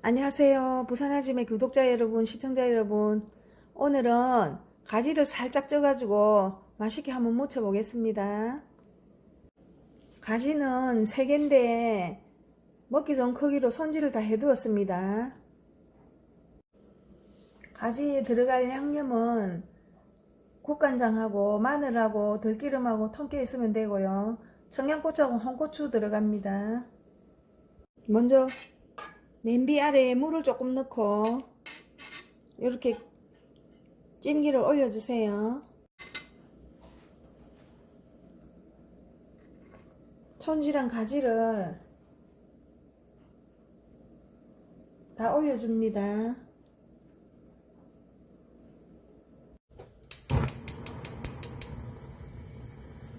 안녕하세요. 부산아줌의 구독자 여러분, 시청자 여러분. 오늘은 가지를 살짝 쪄가지고 맛있게 한번 무쳐 보겠습니다. 가지는 3개인데 먹기 좋은 크기로 손질을 다 해두었습니다. 가지에 들어갈 양념은 국간장하고 마늘하고 들기름하고 통깨 있으면 되고요. 청양고추하고 홍고추 들어갑니다. 먼저 냄비 아래에 물을 조금 넣고 이렇게 찜기를 올려주세요. 손질한 가지를 다 올려줍니다.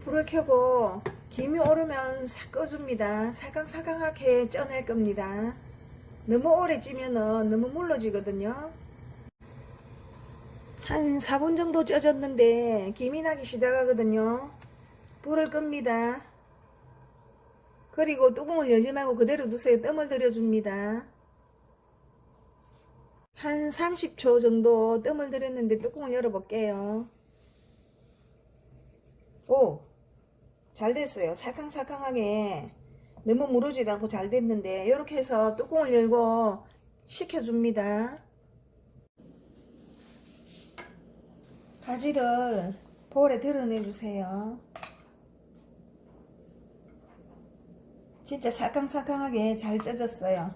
불을 켜고 김이 오르면 싹 꺼줍니다. 살캉살캉하게 쪄낼 겁니다. 너무 오래 찌면은 너무 물러지거든요. 한 4분 정도 쪄졌는데 김이 나기 시작하거든요. 불을 끕니다. 그리고 뚜껑을 열지 말고 그대로 두세요. 뜸을 들여줍니다. 한 30초 정도 뜸을 들였는데 뚜껑을 열어볼게요. 오! 잘 됐어요. 살캉살캉하게 너무 무르지도 않고 잘 됐는데 이렇게 해서 뚜껑을 열고 식혀줍니다. 가지를 볼에 드러내주세요. 진짜 살캉살캉하게 잘 쪄졌어요.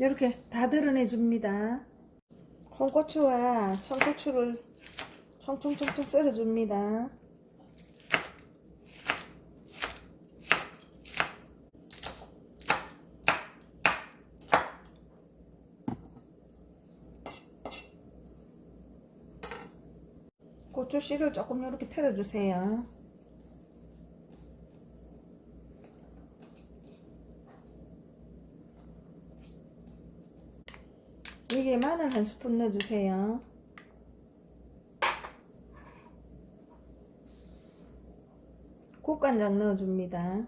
이렇게 다 드러내줍니다. 홍고추와 청고추를 총총총총 썰어줍니다. 고추 씨를 조금 이렇게 털어주세요. 이게 마늘 한 스푼 넣어주세요. 국간장 넣어줍니다.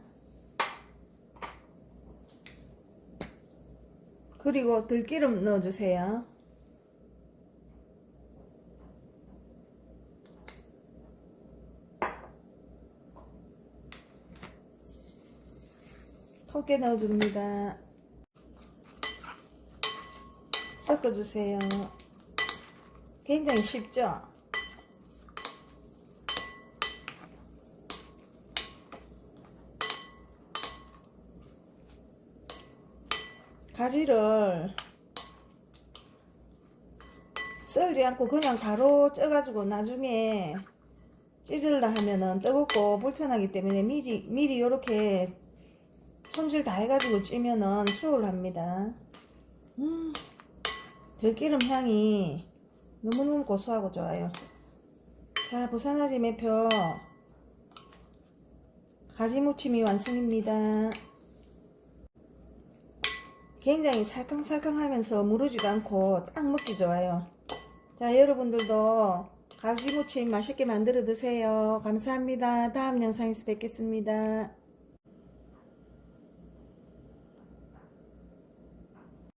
그리고 들기름 넣어주세요. 통깨 넣어줍니다. 섞어주세요. 굉장히 쉽죠? 가지를 썰지 않고 그냥 바로 쪄가지고 나중에 찢으려 하면은 뜨겁고 불편하기 때문에 미리, 미리 이렇게 손질 다 해가지고 찌면은 수월합니다. 음, 들기름 향이 너무너무 고소하고 좋아요. 자, 부산아지 매표 가지 무침이 완성입니다. 굉장히 살캉살캉 하면서 무르지도 않고 딱 먹기 좋아요. 자, 여러분들도 가지 무침 맛있게 만들어 드세요. 감사합니다. 다음 영상에서 뵙겠습니다.